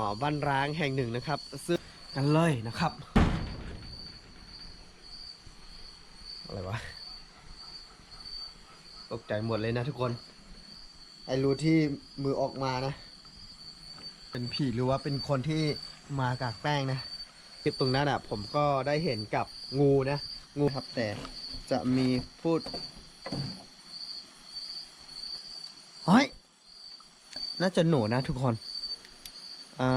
อ๋อบ้านร้างแห่งหนึ่งนะครับซึ่งกันเลยนะครับ อะไรวะ ตกใจหมดเลยนะทุกคน ไอ้รู้ที่มือออกมานะ เป็นผีหรือว่าเป็นคนที่มากากแป้งนะคลิปตรงนั้นอะ ผมก็ได้เห็นกับงูนะ งูครับแต่จะมีพูดเฮ้ยน่าจะหนูนะทุกคน อ่า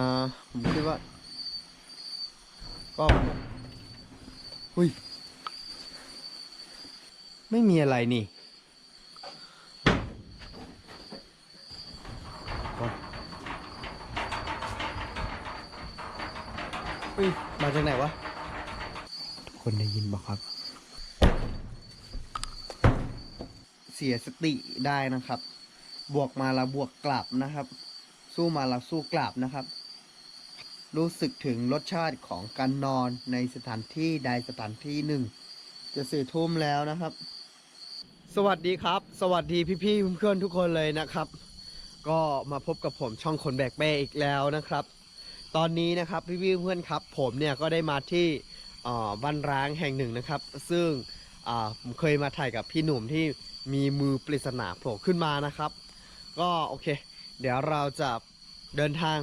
ผมคิดว่า ก็อุ้ย ไม่มีอะไรนี่คนอุ้ย มาจากไหนวะ ทุกคนได้ยินบ่ครับ เสียสติได้นะครับ บวกมาแล้วบวกกลับนะครับ สู้มาแล้วสู้กลับนะครับ รู้สึกถึงรสชาติของการนอนในสถานที่ใดสถานที่หนึ่ง จะสี่ทุ่มแล้วนะครับ สวัสดีครับ สวัสดีพี่ๆเพื่อนๆทุกคนเลยนะครับ ก็มาพบกับผมช่องคนแบกเป้อีกแล้วนะครับ ตอนนี้นะครับพี่ๆเพื่อนครับ ผมเนี่ยก็ได้มาที่บ้านร้างแห่งหนึ่งนะครับ ซึ่งผมเคยมาถ่ายกับพี่หนุ่มที่มีมือปริศนาโผล่ขึ้นมานะครับ ก็โอเค เดี๋ยวเราจะเดินทาง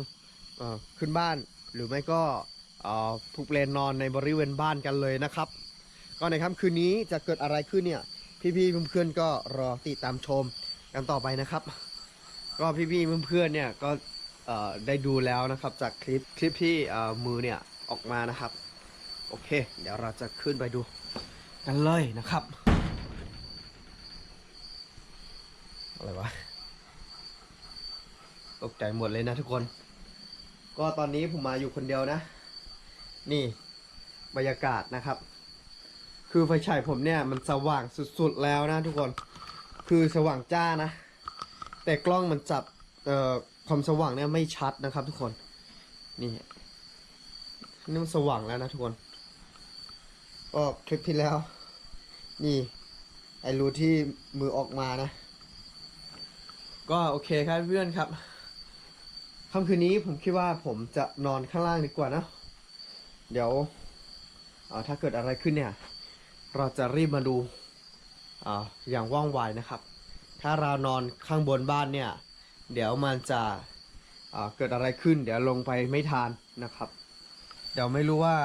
ขึ้นบ้าน หรือไม่ก็ผูกเลนนอนในบริเวณบ้านกันเลยนะครับ ก็ในค่ำคืนนี้จะเกิดอะไรขึ้นเนี่ย พี่ๆเพื่อนๆก็รอติดตามชมกันต่อไปนะครับ ก็พี่ๆเพื่อนๆเนี่ยก็ได้ดูแล้วนะครับจากคลิปคลิปที่มือเนี่ยออกมานะครับ โอเค เดี๋ยวเราจะขึ้นไปดูกันเลยนะครับอะไรวะตกใจหมดเลยนะทุกคน ก็ตอนนี้ผมมาอยู่คนเดียวนะ นี่บรรยากาศนะครับ คือไฟฉายผมเนี่ยมันสว่างสุดๆแล้วนะทุกคน คือสว่างจ้านะ แต่กล้องมันจับเอ่อความสว่างเนี่ยไม่ชัดนะครับ ทุกคน นี่นี่มันสว่างแล้วนะทุกคนก็คลิปที่แล้ว นี่ไอรูที่มือออกมานะ ก็โอเคครับเพื่อนครับ ค่ำคืนนี้ผมคิดว่าผมจะนอนข้างล่างดีกว่านะ เดี๋ยวถ้าเกิดอะไรขึ้นเนี่ย เราจะรีบมาดูออย่างว่องไวนะครับ ถ้าเรานอนข้างบนบ้านเนี่ย เดี๋ยวมันจะเกิดอะไรขึ้น เดี๋ยวลงไปไม่ทานนะครับ เดี๋ยวไม่รู้ว่า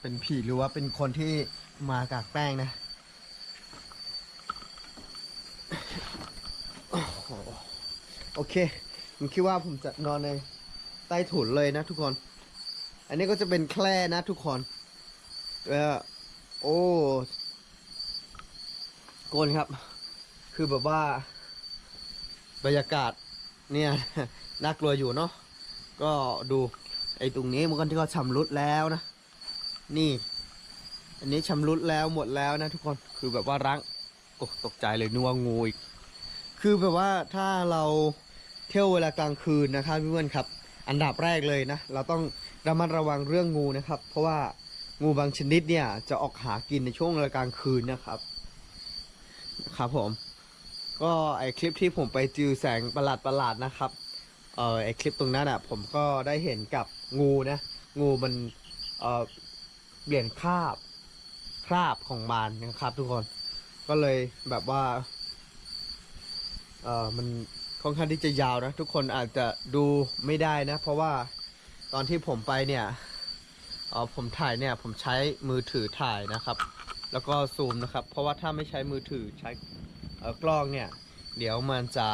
เป็นผีหรือว่าเป็นคนที่มากากแป้งนะโอเคผมคิดว่าผมจะนอนใน ใต้ถุนเลยนะทุกคน อันนี้ก็จะเป็นแคร่นะทุกคนเออโอ้โกนครับ คือแบบว่า บรรยากาศเนี่ยน่ากลัวอยู่เนาะก็ดูไอ้ตรงนี้มันก็ที่ก็ชำรุดแล้วนะ นี่ อันนี้ชำรุดแล้วหมดแล้วนะทุกคนคือแบบว่ารังโอ้ตกใจเลยนึกว่างูอีกคือแบบว่าถ้าเราเที่ยวเวลากลางคืนนะครับเพื่อนๆครับ อันดับแรกเลยนะ เราต้องระมัดระวังเรื่องงูนะครับ เพราะว่างูบางชนิดเนี่ยจะออกหากินในช่วงเวลากลางคืนนะครับครับผม ก็ไอคลิปที่ผมไปจือแสงประหลาดประหลาดนะครับเออไอคลิปตรงนั้นอะ ผมก็ได้เห็นกับงูนะ งูมันเออเปลี่ยนคราบคราบของมันนะครับ ทุกคนก็เลยแบบว่า เออมัน ค่อนข้างที่จะยาวนะ ทุกคนอาจจะดูไม่ได้นะ เพราะว่าตอนที่ผมไปเนี่ยออผมถ่ายเนี่ยผมใช้มือถือถ่ายนะครับ แล้วก็ซูมนะครับ เพราะว่าถ้าไม่ใช้มือถือใช้กล้องเนี่ย เดี๋ยวมันจะ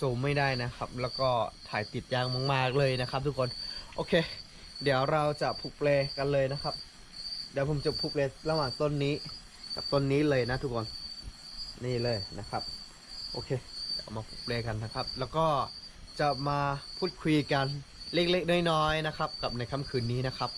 ซูมไม่ได้นะครับ แล้วก็ถ่ายติดยากมากๆเลยนะครับ ทุกคนโอเค เดี๋ยวเราจะผูกเปลกันเลยนะครับ เดี๋ยวผมจะผูกเปลระหว่างต้นนี้ กับต้นนี้เลยนะทุกคนนี่เลยนะครับ โอเค เดี๋ยวมาผูกเปลกันนะครับ แล้วก็จะมาพูดคุยกันเล็กๆน้อยๆนะครับ กับในค่ำคืนนี้นะครับ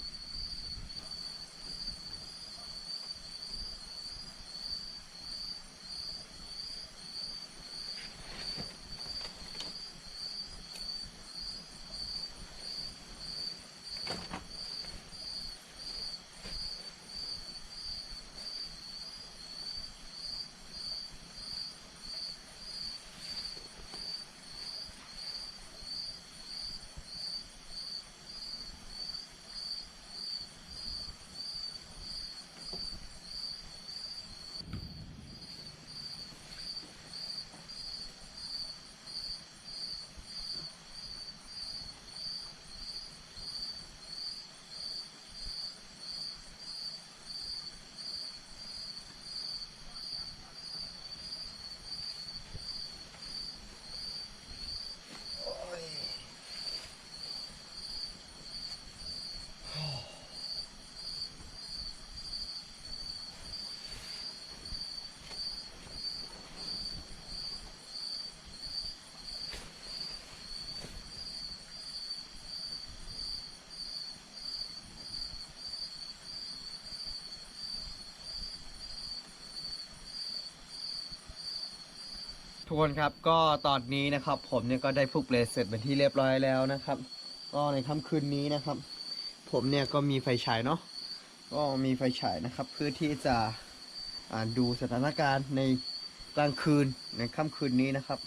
ทุกคนครับก็ตอนนี้นะครับ ผมเนี่ยก็ได้ผูกเปลเสร็จเป็นที่เรียบร้อยแล้วนะครับ ก็ในค่ำคืนนี้นะครับ ผมเนี่ยก็มีไฟฉายเนาะก็มีไฟฉายนะครับ เพื่อที่จะอ่าดูสถานการณ์ในกลางคืนในค่ำคืนนี้นะครับ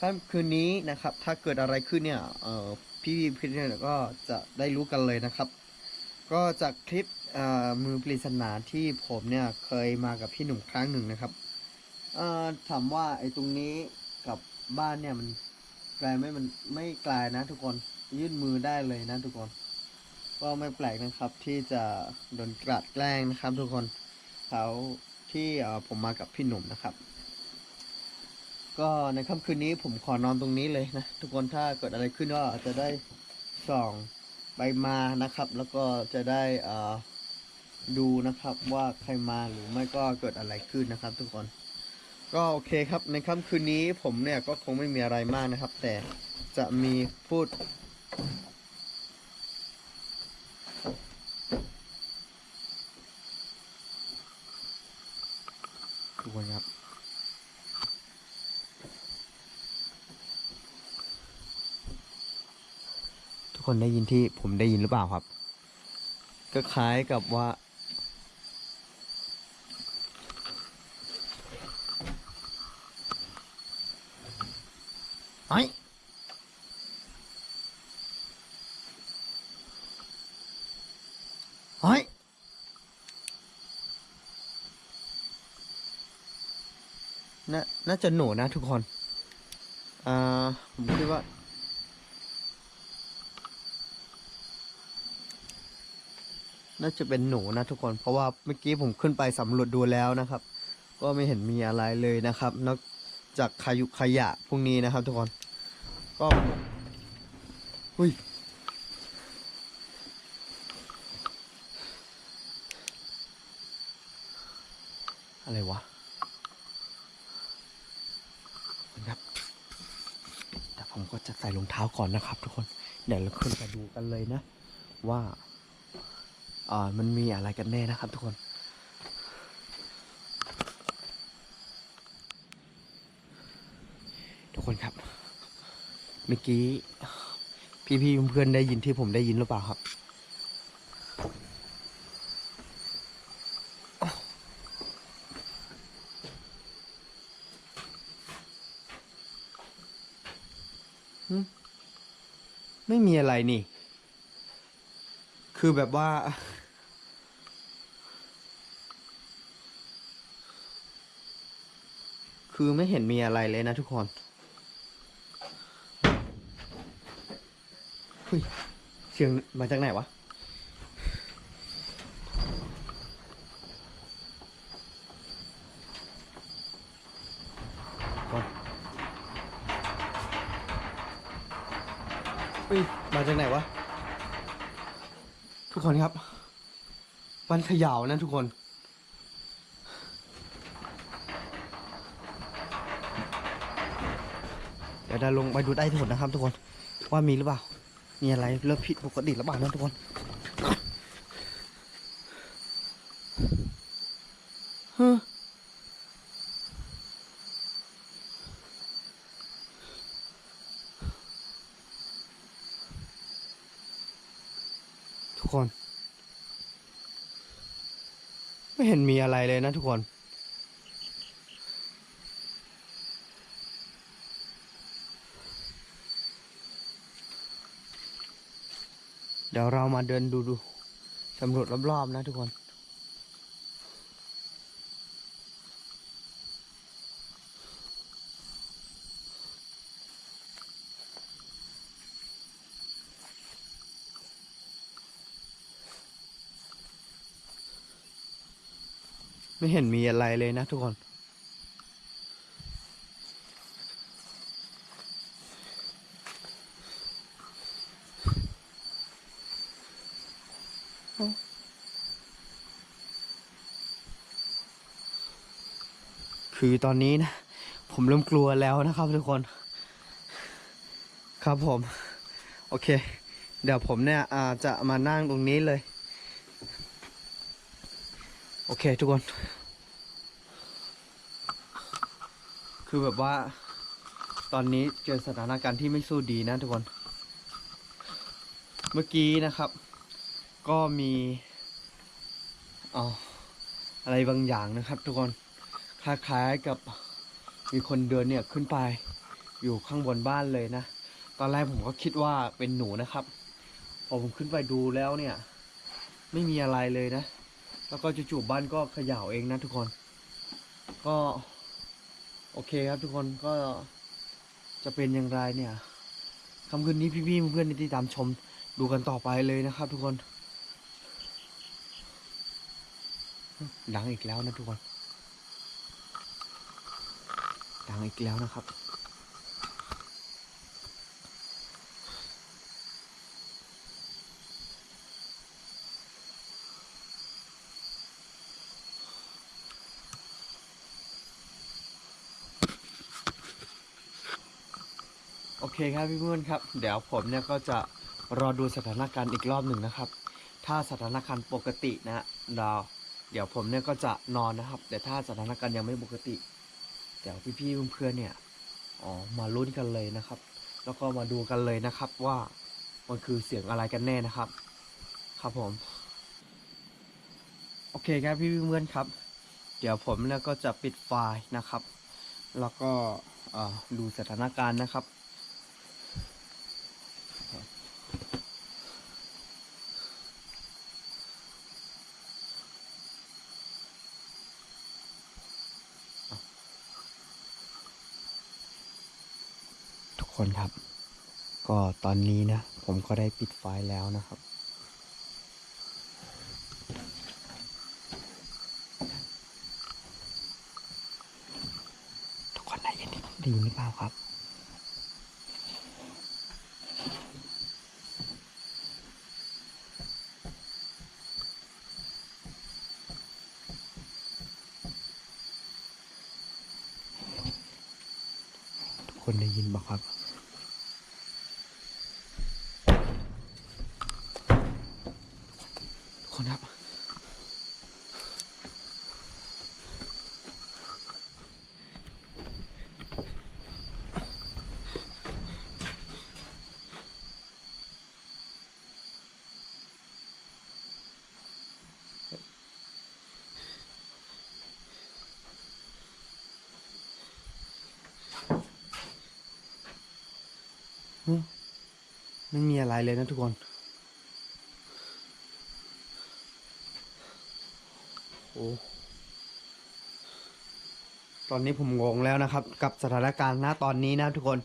ค่ำคืนนี้นะครับ ถ้าเกิดอะไรขึ้นเนี่ยเอ่อพี่พี่เนี่ยก็จะได้รู้กันเลยนะครับ ก็จากคลิปอ่ามือปริศนาที่ผมเนี่ยเคยมากับพี่หนุ่มครั้งหนึ่งนะครับ เอ่อถามว่าไอ้ตรงนี้กับบ้านเนี่ยมันไกลไหมมันไม่ไกลนะทุกคนยื่นมือได้เลยนะทุกคน ก็ไม่แปลกนะครับที่จะโดนกลัดแกล้งนะครับ ทุกคนเขาที่เอ่อผมมากับพี่หนุ่มนะครับ ก็ในค่ำคืนนี้ผมขอนอนตรงนี้เลยนะทุกคนถ้าเกิดอะไรขึ้นก็จจะได้ส่องไปมานะครับ แล้วก็จะได้เอ่อดูนะครับว่าใครมาหรือไม่ก็เกิดอะไรขึ้นนะครับ ทุกคน ก็โอเคครับในค่ำคืนนี้ผมเนี่ยก็คงไม่มีอะไรมากนะครับ แต่จะมีพูด ทุกคนครับ ทุกคนได้ยินที่ผมได้ยินหรือเปล่าครับ ก็คล้ายกับว่า อ้ไอ้น่าน่าจะหนูนะทุกคน อ่า ผมคิดว่า น่าจะเป็นหนูนะทุกคน เพราะว่าเมื่อกี้ผมขึ้นไปสำรวจดูแล้วนะครับ ก็ไม่เห็นมีอะไรเลยนะครับ นอกจากขยุขยะพวกนี้นะครับทุกคน ก็อุ้ยอะไรวะครับแต่ผมก็จะใส่รองเท้าก่อนนะครับ ทุกคน เดี๋ยวเราขึ้นไปดูกันเลยนะ ว่า อ่า มันมีอะไรกันแน่นะครับ ทุกคน ทุกคนครับ เมื่อกี้ พี่ๆเพื่อนได้ยินที่ผมได้ยินหรือเปล่าครับหึไม่มีอะไรนี่ คือแบบว่าคือไม่เห็นมีอะไรเลยนะทุกคน ฮ้ยเสียงมาจากไหนวะก่อนเฮ้ยมาจากไหนวะ ทุกคนครับ มันเขย่านะทุกคนเดี๋ยวเราลงไปดูใต้ถุนนะครับ ทุกคนว่ามีหรือเปล่า มีอะไรเริ่มผิดปกติหรือเปล่านะทุกคนฮะทุกคน ไม่เห็นมีอะไรเลยนะทุกคน เรามาเดินดูดูสำรวจรอบๆนะทุกคนไม่เห็นมีอะไรเลยนะทุกคน คือ ตอนนี้นะ ผมเริ่มกลัวแล้วนะครับทุกคน ครับผม โอเค เดี๋ยวผมเนี่ยอาจะมานั่งตรงนี้เลย โอเคทุกคน คือแบบว่า ตอนนี้เจอสถานการณ์ที่ไม่สู้ดีนะทุกคน เมื่อกี้นะครับ ก็มีอ๋ออะไรบางอย่างนะครับทุกคน คล้ายๆกับมีคนเดินเนี่ยขึ้นไป อยู่ข้างบนบ้านเลยนะ ตอนแรกผมก็คิดว่าเป็นหนูนะครับพอผมขึ้นไปดูแล้วเนี่ย ไม่มีอะไรเลยนะ แล้วก็จู่ๆบ้านก็เขย่าเองนะทุกคน ก็โอเคครับทุกคนก็จะเป็นอย่างไรเนี่ยคำคืนนี้พี่ๆเพื่อนๆที่ตามชมดูกันต่อไปเลยนะครับ ทุกคน ดังอีกแล้วนะทุกคน ดังอีกแล้วนะครับ โอเคครับพี่เพื่อนครับ เดี๋ยวผมเนี่ยก็จะรอดูสถานการณ์อีกรอบหนึ่งนะครับ ถ้าสถานการณ์ปกตินะเราเดี๋ยวผมเนี่ยก็จะนอนนะครับ แต่ถ้าสถานการณ์ยังไม่ปกติ เดี๋ยวพี่ๆเพื่อนๆเนี่ยอ๋อมาลุ้นกันเลยนะครับ แล้วก็มาดูกันเลยนะครับว่ามันคือเสียงอะไรกันแน่นะครับ ครับผม โอเคครับพี่เพื่อนครับ เดี๋ยวผมเนี่ยก็จะปิดไฟล์นะครับ แล้วก็ดูสถานการณ์นะครับ คนครับ ก็ตอนนี้นะ ผมก็ได้ปิดไฟแล้วนะครับ ทุกคนได้ยินที่ผมได้ยินหรือเปล่าครับทุกคนได้ยินบ้างครับ ไม่มีอะไรเลยนะทุกคน โอ้ตอนนี้ผมงงแล้วนะครับ กับสถานการณ์ณตอนนี้นะทุกคน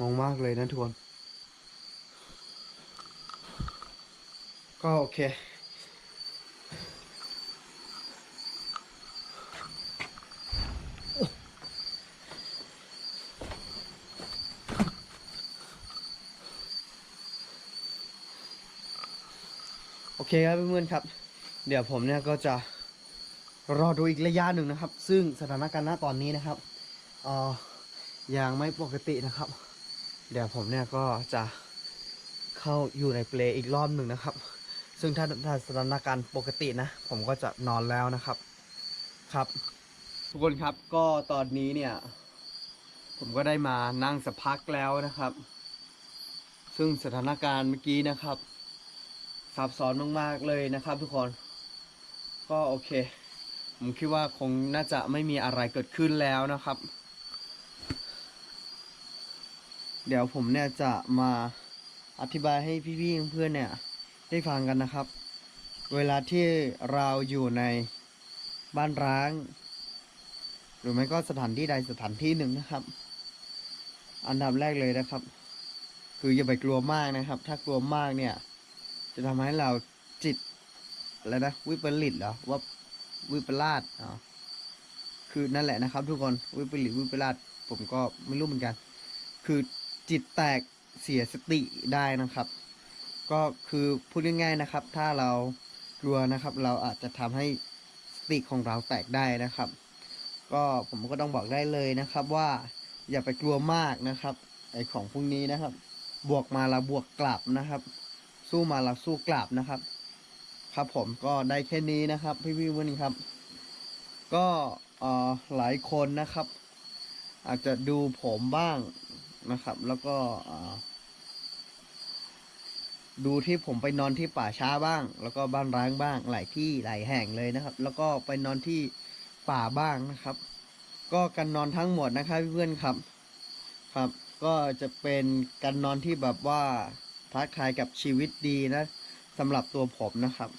งงมากเลย นะทุกคน ก็โอเค โอเคครับเพื่อนๆครับ เดี๋ยวผมเนี่ยก็จะรอดูอีกระยะหนึ่งนะครับ ซึ่งสถานการณ์ณตอนนี้นะครับเอ่อยังไม่ปกตินะครับ เดี๋ยวผมเนี่ยก็จะเข้าอยู่ในเปลอีกรอบหนึ่งนะครับ ซึ่งถ้าถ้าสถานการณ์ปกตินะ ผมก็จะนอนแล้วนะครับครับ ทุกคนครับก็ตอนนี้เนี่ย ผมก็ได้มานั่งสักพักแล้วนะครับ ซึ่งสถานการณ์เมื่อกี้นะครับซับซ้อนมากๆเลยนะครับ ทุกคน ก็โอเค ผมคิดว่าคงน่าจะไม่มีอะไรเกิดขึ้นแล้วนะครับ เดี๋ยวผมเนี่ยจะมาอธิบายให้พี่ๆเพื่อนเนี่ยได้ฟังกันนะครับ เวลาที่เราอยู่ในบ้านร้าง หรือไม่ก็สถานที่ใดสถานที่หนึ่งนะครับ อันดับแรกเลยนะครับ คืออย่าไปกลัวมากนะครับ ถ้ากลัวมากเนี่ย จะทำให้เราจิตอะไรนะวิปริตเหรอว่าวิปลาสอ๋อคือนั่นแหละนะครับ ทุกคนวิปริตวิปลาสผมก็ไม่รู้เหมือนกัน คือ จิตแตกเสียสติได้นะครับ ก็คือพูดง่ายๆนะครับ ถ้าเรากลัวนะครับ เราอาจจะทำให้สติของเราแตกได้นะครับ ก็ผมก็ต้องบอกได้เลยนะครับว่าอย่าไปกลัวมากนะครับไอของพวกนี้นะครับ บวกมาละบวกกลับนะครับ สู้มาละสู้กลับนะครับ ครับผมก็ได้แค่นี้นะครับ พี่พี่วันนี้ครับ ก็เออหลายคนนะครับ อาจจะดูผมบ้าง นะครับ แล้วก็ดูที่ผมไปนอนที่ป่าช้าบ้าง แล้วก็บ้านร้างบ้างหลายที่หลายแห่งเลยนะครับ แล้วก็ไปนอนที่ป่าบ้างนะครับ ก็การนอนทั้งหมดนะครับเพื่อนครับครับ ก็จะเป็นการนอนที่แบบว่าท้าทายกับชีวิตดีนะสำหรับตัวผมนะครับ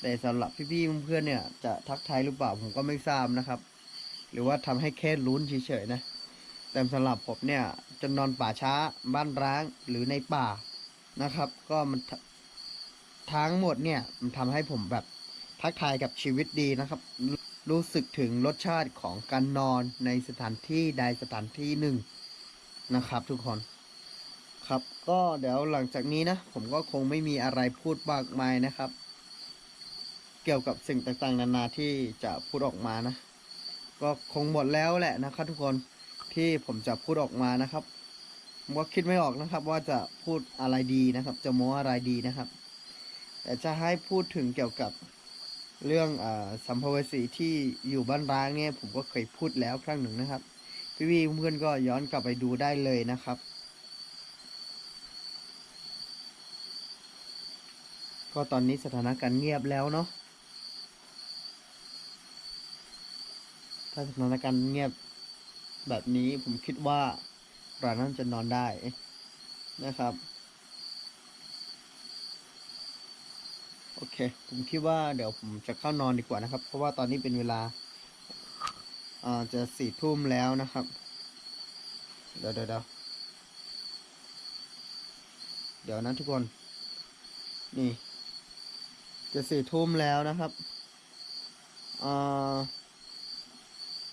แต่สำหรับพี่ๆเพื่อนๆเนี่ย จะทักทายหรือเปล่าผมก็ไม่ทราบนะครับ หรือว่าทำให้แค่ลุ้นเฉยๆนะ แต่สำหรับผมเนี่ยจะนอนป่าช้าบ้านร้างหรือในป่านะครับ ก็มันททั้งหมดเนี่ยมันทำให้ผมแบบทักทายกับชีวิตดีนะครับ รู้สึกถึงรสชาติของการนอนในสถานที่ใดสถานที่หนึ่งนะครับ ทุกคนครับ ก็เดี๋ยวหลังจากนี้นะ ผมก็คงไม่มีอะไรพูดมากมายนะครับ เกี่ยวกับสิ่งต่างๆ นานาที่จะพูดออกมานะ ก็คงหมดแล้วแหละนะครับทุกคน ที่ผมจะพูดออกมานะครับผมก็คิดไม่ออกนะครับ ว่าจะพูดอะไรดีนะครับ จะโม้อะไรดีนะครับ แต่จะให้พูดถึงเกี่ยวกับเรื่องอสัมภเวสีที่อยู่บ้านร้างเนี่ยผมก็เคยพูดแล้วครั้งหนึ่งนะครับ พี่ๆเพื่อนๆก็ย้อนกลับไปดูได้เลยนะครับ ก็ตอนนี้สถานการณ์เงียบแล้วเนาะถ้าสถานการณ์เงียบ แบบนี้ผมคิดว่าเราน่าจะนอนได้นะครับ โอเค ผมคิดว่าเดี๋ยวผมจะเข้านอนดีกว่านะครับ เพราะว่าตอนนี้เป็นเวลาอาจะสี่ทุ่มแล้วนะครับ เดี๋ยวเดี๋ยวเดี๋ยวนะทุกคน นี่ จะสี่ทุ่มแล้วนะครับอ่า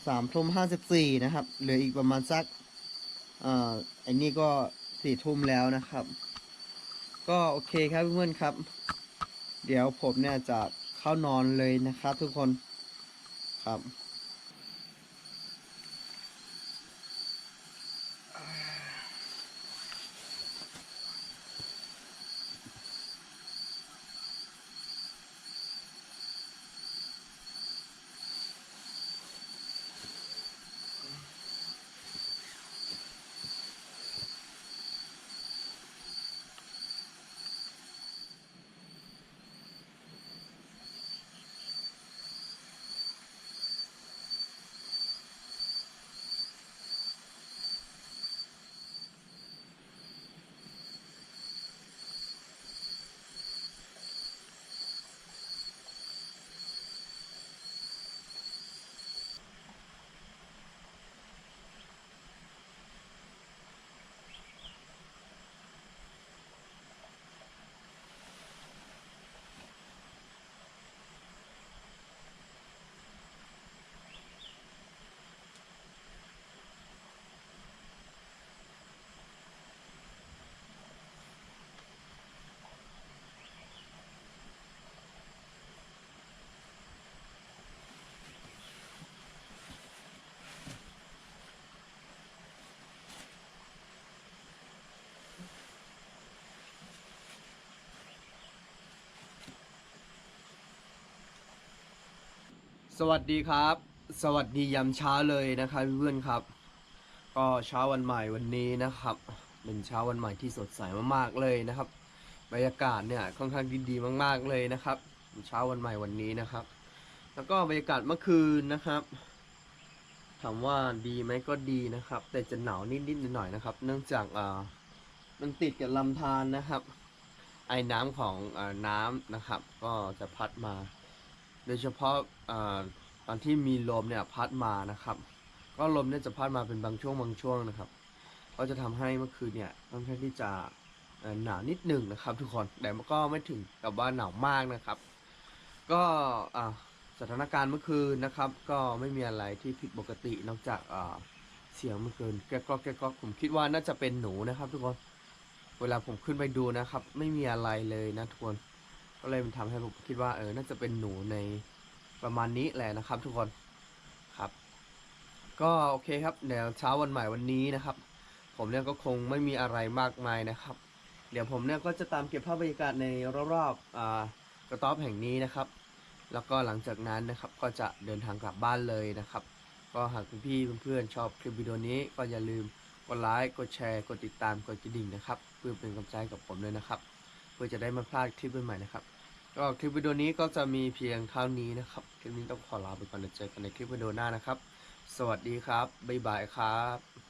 สามทุ่มห้าสิบสี่นะครับ เหลืออีกประมาณสักอ่าอันนี้ก็สี่ทุ่มแล้วนะครับ ก็โอเคครับเพื่อนๆครับ เดี๋ยวผมเนี่ยจะเข้านอนเลยนะครับทุกคนครับ สวัสดีครับ สวัสดียามเช้าเลยนะครับเพื่อนๆครับ ก็เช้าวันใหม่วันนี้นะครับ เป็นเช้าวันใหม่ที่สดใสมากๆเลยนะครับ บรรยากาศเนี่ยค่อนข้างดีๆมาก ๆเลยนะครับเช้าวันใหม่วันนี้นะครับ แล้วก็บรรยากาศเมื่อคืนนะครับถามว่าดีไหมก็ดีนะครับ แต่จะหนาวนิดๆหน่อยๆนะครับ เนื่องจากอ่ามันติดกับลำธารนะครับ ไอ้น้ำของอาน้ำนะครับ ก็จะพัดมา โดยเฉพาะตอนที่มีลมเนี่ยพัดมานะครับ ก็ลมเนี่ยจะพัดมาเป็นบางช่วงบางช่วงนะครับ ก็จะทำให้เมื่อคืนเนี่ยค่อนข้างที่จะหนาวนิดหนึ่งนะครับ ทุกคนแต่ก็ไม่ถึงกับว่าหนาวมากนะครับ ก็สถานการณ์เมื่อคืนนะครับ ก็ไม่มีอะไรที่ผิดปกตินอกจากเสียงเมื่อคืนแกก็แกก็ผมคิดว่าน่าจะเป็นหนูนะครับ ทุกคนเวลาผมขึ้นไปดูนะครับ ไม่มีอะไรเลยนะทุกคน ก็เลยมันทำให้ผมคิดว่าเออน่าจะเป็นหนูในประมาณนี้แหละนะครับ ทุกคนครับ ก็โอเคครับเดี๋ยวเช้าวันใหม่วันนี้นะครับ ผมเนี่ยก็คงไม่มีอะไรมากมายนะครับ เดี๋ยวผมเนี่ยก็จะตามเก็บภาพบรรยากาศในรอบๆอ่ากระต๊อบแห่งนี้นะครับ แล้วก็หลังจากนั้นนะครับก็จะเดินทางกลับบ้านเลยนะครับ ก็หากพี่เพื่อนๆชอบคลิปวิดีโอนี้ก็อย่าลืมกดไลค์ กดแชร์ กดติดตาม กดกระดิ่งนะครับ เพื่อเป็นกำลังใจกับผมด้วยนะครับ เพื่อจะได้ไม่พลาดคลิปใหม่ๆนะครับ ก็คลิปวิดีโอนี้ก็จะมีเพียงเท่านี้นะครับ คลิปนี้ต้องขอลาไปก่อนเดี๋ยวเจอกันในคลิปวิดีโอหน้านะครับ สวัสดีครับ บ๊ายบายครับ